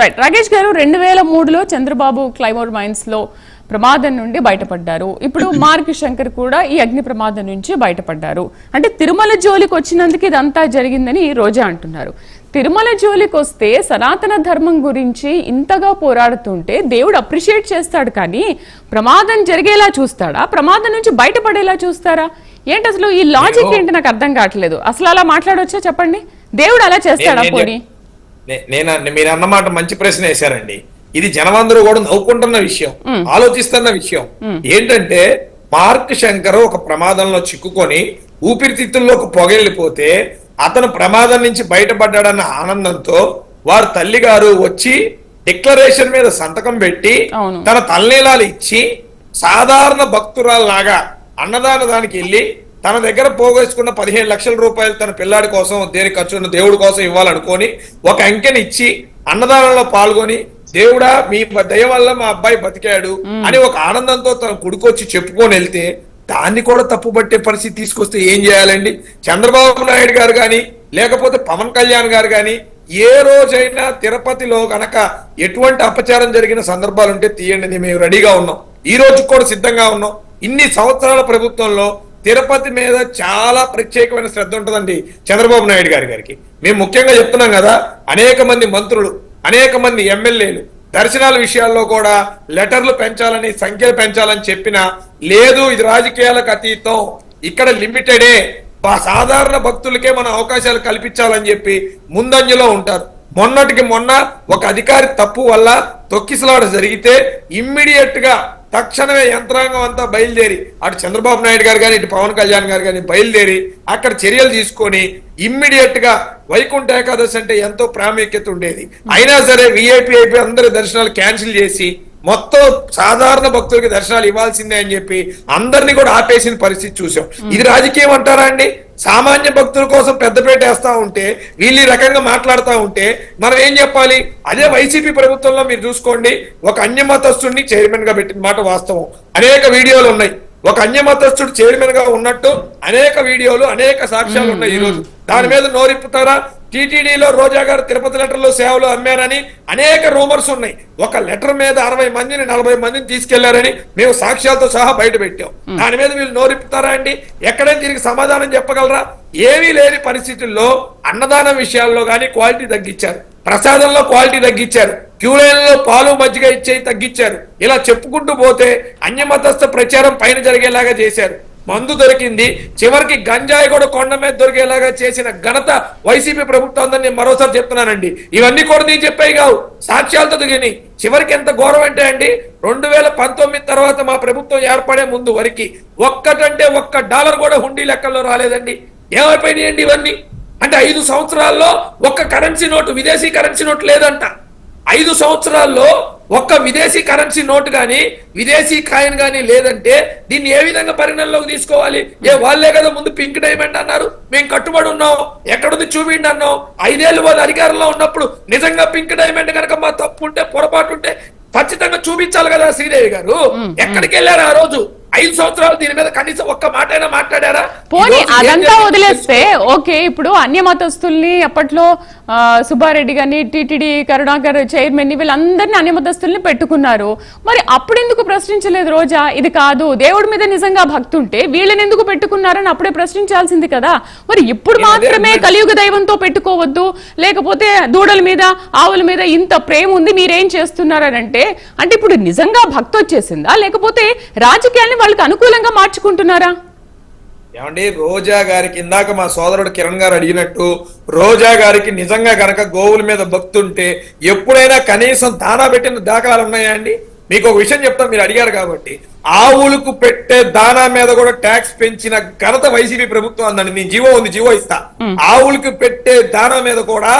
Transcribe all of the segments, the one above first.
Right Rakesh గారు రెండు వేల మూడులో చంద్రబాబు క్లైమోర్ మైన్స్లో ప్రమాదం నుండి బయటపడ్డారు. ఇప్పుడు మార్క్ శంకర్ కూడా ఈ అగ్ని ప్రమాదం నుంచి బయటపడ్డారు. అంటే తిరుమల జోలికి వచ్చినందుకు ఇదంతా జరిగిందని రోజా అంటున్నారు. తిరుమల జోలికి వస్తే సనాతన ధర్మం గురించి ఇంతగా పోరాడుతుంటే దేవుడు అప్రిషియేట్ చేస్తాడు కానీ ప్రమాదం జరిగేలా చూస్తాడా? ప్రమాదం నుంచి బయటపడేలా చూస్తారా? ఏంటి అసలు ఈ లాజిక్ ఏంటి నాకు అర్థం కావట్లేదు. అసలు అలా మాట్లాడొచ్చా చెప్పండి? దేవుడు అలా చేస్తాడా పోనీ? నేను మీరు అన్నమాట మంచి ప్రశ్న వేశారండి. ఇది జనమందరూ కూడా నవ్వుకుంటున్న విషయం ఆలోచిస్తున్న విషయం. ఏంటంటే మార్క్ శంకర్ ఒక ప్రమాదంలో చిక్కుకొని ఊపిరితిత్తుల్లోకి పొగెళ్ళిపోతే అతను ప్రమాదం నుంచి బయటపడ్డాడన్న ఆనందంతో వారు తల్లి గారు వచ్చి డిక్లరేషన్ మీద సంతకం పెట్టి. తన తల్లీలాలు ఇచ్చి సాధారణ భక్తురాల్లాగా అన్నదాన దానికి వెళ్ళి తన దగ్గర పోగేసుకున్న పదిహేను లక్షల రూపాయలు తన పిల్లాడి కోసం దేని ఖర్చు ఉన్న దేవుడి కోసం ఇవ్వాలనుకొని ఒక అంకెని ఇచ్చి అన్నదానంలో పాల్గొని దేవుడా మీ దయ వల్ల మా అబ్బాయి బతికాడు అని ఒక ఆనందంతో తన కొడుకొచ్చి చెప్పుకొని వెళ్తే దాన్ని కూడా తప్పుపట్టే పరిస్థితి తీసుకొస్తే ఏం చేయాలండి? చంద్రబాబు నాయుడు గారు కానీ లేకపోతే పవన్ కళ్యాణ్ గారు కానీ ఏ రోజైనా తిరుపతిలో గనక ఎటువంటి అపచారం జరిగిన సందర్భాలు ఉంటే తీయండి మేము రెడీగా ఉన్నాం. ఈ రోజు కూడా సిద్ధంగా ఉన్నాం. ఇన్ని సంవత్సరాల ప్రభుత్వంలో తిరుపతి మీద చాలా ప్రత్యేకమైన శ్రద్ధ ఉంటుందండి చంద్రబాబు నాయుడు గారి గారికి. మేము ముఖ్యంగా చెప్తున్నాం కదా అనేక మంది మంత్రులు అనేక మంది ఎమ్మెల్యేలు దర్శనాల విషయాల్లో కూడా లెటర్లు పెంచాలని సంఖ్యలు పెంచాలని చెప్పినా లేదు ఇది రాజకీయాలకు అతీతం. ఇక్కడ లిమిటెడే సాధారణ భక్తులకే మన అవకాశాలు కల్పించాలని చెప్పి ముందంజలో ఉంటారు. మొన్నటికి మొన్న ఒక అధికారి తప్పు వల్ల తొక్కిసలాట జరిగితే ఇమ్మీడియట్గా తక్షణమే యంత్రాంగం అంతా బయలుదేరి అటు చంద్రబాబు నాయుడు గారు కానీ ఇటు పవన్ కళ్యాణ్ గారు కానీ బయలుదేరి అక్కడ చర్యలు తీసుకొని ఇమ్మీడియట్గా వైకుంఠ ఏకాదశి అంటే ఎంతో ప్రాముఖ్యత ఉండేది. అయినా సరే విఐపి అయిపోయి అందరి దర్శనాలు క్యాన్సిల్ చేసి మొత్తం సాధారణ భక్తులకి దర్శనాలు ఇవ్వాల్సిందే అని చెప్పి అందరినీ కూడా ఆపేసిన పరిస్థితి చూసాం. ఇది రాజకీయం అంటారా అండి? సామాన్య భక్తుల కోసం పెద్దపేట వేస్తా ఉంటే వీళ్ళు ఈ రకంగా మాట్లాడుతూ ఉంటే మనం ఏం చెప్పాలి? అదే వైసీపీ ప్రభుత్వంలో మీరు చూసుకోండి ఒక అన్యమతస్తుడిని చైర్మన్గా పెట్టిన మాట వాస్తవం. అనేక వీడియోలు ఉన్నాయి. ఒక అన్యమతస్తుడు చైర్మన్గా ఉన్నట్టు అనేక వీడియోలు అనేక సాక్ష్యాలు ఉన్నాయి ఈ రోజు దాని మీద నోరిప్పుతారా? టీటీడీలో రోజా గారు తిరుపతి లెటర్లో సేవలు అమ్మారని అనేక రూమర్స్ ఉన్నాయి. ఒక లెటర్ మీద అరవై మందిని నలభై మందిని తీసుకెళ్ళారని మేము సాక్ష్యాలతో సహా బయట పెట్టాం. దాని మీద వీళ్ళు నోరిప్పుతారా అండి? ఎక్కడైనా దీనికి సమాధానం చెప్పగలరా? ఏమీ లేని పరిస్థితుల్లో అన్నదానం విషయాల్లో గానీ క్వాలిటీ తగ్గించారు. ప్రసాదంలో క్వాలిటీ తగ్గించారు. క్యూ లైన్లో పాలు మజ్జిగ ఇచ్చేవి తగ్గించారు. ఇలా చెప్పుకుంటూ పోతే అన్యమతస్థ ప్రచారం పైన జరిగేలాగా చేశారు. మందు దొరికింది. చివరికి గంజాయి కూడా కొండ మీద దొరికేలాగా చేసిన ఘనత వైసీపీ ప్రభుత్వం ఉందని నేను మరోసారి చెప్తున్నానండి. ఇవన్నీ కూడా నేను చెప్పాయి కావు. సాక్ష్యాలతో దిగినాయి. చివరికి ఎంత ఘోరం అంటే అండి రెండు వేల పంతొమ్మిది తర్వాత మా ప్రభుత్వం ఏర్పడే ముందు వరకు ఒక్కటంటే ఒక్క డాలర్ కూడా హుండీ లెక్కల్లో రాలేదండి. ఏమైపోయినాయండి ఇవన్నీ? అంటే ఐదు సంవత్సరాల్లో ఒక్క కరెన్సీ నోటు విదేశీ కరెన్సీ నోటు లేదంట. ఐదు సంవత్సరాల్లో ఒక్క విదేశీ కరెన్సీ నోటు గాని విదేశీ కాయిన్ గాని లేదంటే దీన్ని ఏ విధంగా పరిగణనలోకి తీసుకోవాలి? ఏ వాళ్ళే కదా ముందు పింక్ డైమండ్ అన్నారు. మేము కట్టుబడి ఉన్నాం. ఎక్కడుంది చూపిండి అన్నాం. ఐదేళ్ళు వాళ్ళు అధికారంలో ఉన్నప్పుడు నిజంగా పింక్ డైమండ్ కనుక మా తప్పు ఉంటే పొరపాటు ఉంటే ఖచ్చితంగా చూపించాలి కదా శ్రీదేవి గారు. ఎక్కడికి వెళ్ళారు ఆ రోజు? ఐదు సంవత్సరాలు దీని మీద కనీసం ఒక్క మాట అయినా మాట్లాడారా? పోనీ అదంతా వదిలేస్తే ఓకే ఇప్పుడు అన్య మతస్థుల్ని అప్పట్లో సుబ్బారెడ్డి గాని టీటీడీ కరుణాకర్ చైర్మన్ వీళ్ళందరినీ అన్య మతస్థుల్ని పెట్టుకున్నారు. మరి అప్పుడు ఎందుకు ప్రశ్నించలేదు రోజా? ఇది కాదు. దేవుడి మీద నిజంగా భక్తి ఉంటే వీళ్ళని ఎందుకు పెట్టుకున్నారని అప్పుడే ప్రశ్నించాల్సింది కదా. మరి ఇప్పుడు మాత్రమే. కలియుగ దైవంతో పెట్టుకోవద్దు. లేకపోతే దూడల మీద ఆవుల మీద ఇంత ప్రేమ ఉంది మీరేం చేస్తున్నారని అంటే అంటే ఇప్పుడు నిజంగా భక్తి వచ్చేసిందా లేకపోతే రాజకీయాల్ని వాళ్ళకి అనుకూలంగా మార్చుకుంటున్నారా? ఏమండి రోజా గారికి ఇందాక మా సోదరుడు కిరణ్ గారు అడిగినట్టు రోజా గారికి నిజంగా గనక గోవుల మీద భక్తి ఉంటే ఎప్పుడైనా కనీసం దానా పెట్టిన దాఖలాలు ఉన్నాయా అండి? మీకు ఒక విషయం చెప్తాను మీరు అడిగారు కాబట్టి. ఆవులకు పెట్టే దానా మీద కూడా ట్యాక్స్ పెంచిన ఘనత వైసీపీ ప్రభుత్వం అందండి. నేను జీవో ఉంది జీవో ఇస్తా. ఆవులకు పెట్టే దానా మీద కూడా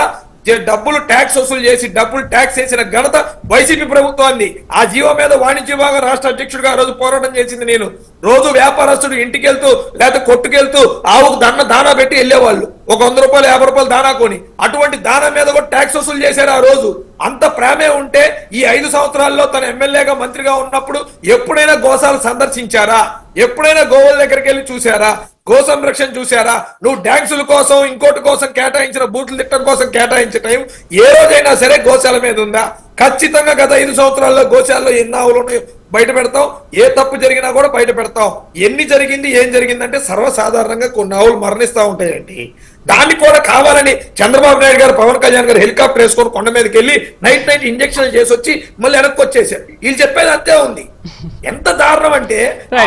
డబ్బులు ట్యాక్స్ వసూలు చేసి డబ్బులు ట్యాక్స్ వేసిన ఘనత వైసీపీ ప్రభుత్వాన్ని. ఆ జీవో మీద వాణిజ్య విభాగం రాష్ట్ర అధ్యక్షుడిగా రోజు పోరాటం చేసింది నేను. రోజు వ్యాపారస్తుడు ఇంటికి వెళ్తూ లేకపోతే కొట్టుకెళ్తూ ఆవుకు దాన దానా పెట్టి వెళ్ళేవాళ్ళు. ఒక వంద రూపాయలు యాభై రూపాయలు దానా కొని. అటువంటి దానా మీద కూడా ట్యాక్స్ వసూలు చేశారు ఆ రోజు. అంత ప్రేమే ఉంటే ఈ ఐదు సంవత్సరాల్లో తన ఎమ్మెల్యేగా మంత్రిగా ఉన్నప్పుడు ఎప్పుడైనా గోశాలు సందర్శించారా? ఎప్పుడైనా గోవుల దగ్గరికి వెళ్ళి చూసారా గో సంరక్షణ చూసారా నువ్వు డ్యాన్సుల కోసం ఇంకోటి కోసం కేటాయించిన బూట్లు తిట్టడం కోసం కేటాయించే టైం ఏ రోజైనా సరే గోశాల మీద ఉందా? ఖచ్చితంగా గత ఐదు సంవత్సరాల్లో గోశాలలో ఎన్ని ఆవులు ఉన్నాయో బయట పెడతాం. ఏ తప్పు జరిగినా కూడా బయట పెడతాం. ఎన్ని జరిగింది ఏం జరిగిందంటే సర్వసాధారణంగా కొన్ని ఆవులు మరణిస్తా ఉంటాయండి. దాన్ని కూడా కావాలని చంద్రబాబు నాయుడు గారు పవన్ కళ్యాణ్ గారు హెలికాప్టర్ వేసుకొని కొండ మీదకి వెళ్ళి నైట్ నైట్ ఇంజక్షన్లు చేసి వచ్చి మళ్ళీ వెనక్కి వచ్చేసారు వీళ్ళు చెప్పేది అంతే ఉంది. ఎంత దారుణం అంటే.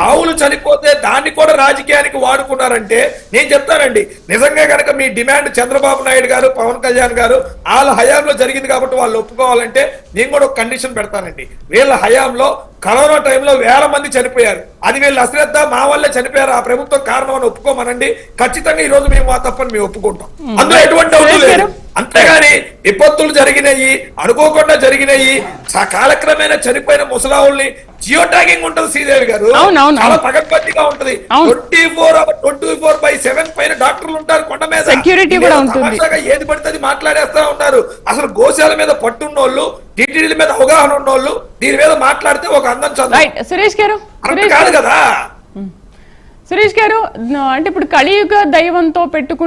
ఆవులు చనిపోతే దాన్ని కూడా రాజకీయానికి వాడుకున్నారంటే నేను చెప్తానండి. నిజంగా కనుక మీ డిమాండ్ చంద్రబాబు నాయుడు గారు పవన్ కళ్యాణ్ గారు వాళ్ళ హయాంలో జరిగింది కాబట్టి వాళ్ళు ఒప్పుకోవాలంటే నేను కూడా ఒక కండిషన్ పెడతానండి. వీళ్ళ హయాంలో కరోనా టైంలో వేల మంది చనిపోయారు. అది వీళ్ళ అశ్రద్ధ మా వల్లే చనిపోయారు. ఆ ప్రభుత్వం కారణం అని ఒప్పుకోమనండి. ఖచ్చితంగా ఈ రోజు మేము ఆ తప్పని మేము ఒప్పుకుంటాం. అందులో ఎటువంటి డౌట్ లేదు? అంతేగాని విపత్తులు జరిగినాయి అనుకోకుండా జరిగినాయి. స- కాలక్రమేణా చనిపోయిన ముసలావుల్ని జియో ట్యాగింగ్ ఉంటుంది శ్రీదేవి గారు. చాలా. పగడ్బందీగా ఉంటది. Twenty four twenty four by seven పైన డాక్టర్లు ఉంటారు కొండ మీద. Security కూడా ఉంటుంది. ఏది పడితే మాట్లాడేస్తా ఉన్నారు. అసలు గోశాల మీద పట్టున్నోళ్ళు టీటీడీల మీద అవగాహన ఉన్నోళ్ళు దీని మీద మాట్లాడితే ఒక అందం చదువు. సురేష్ గారు కాదు కదా. సురేష్ గారు అంటే ఇప్పుడు కలియుగ దైవంతో పెట్టుకుంటే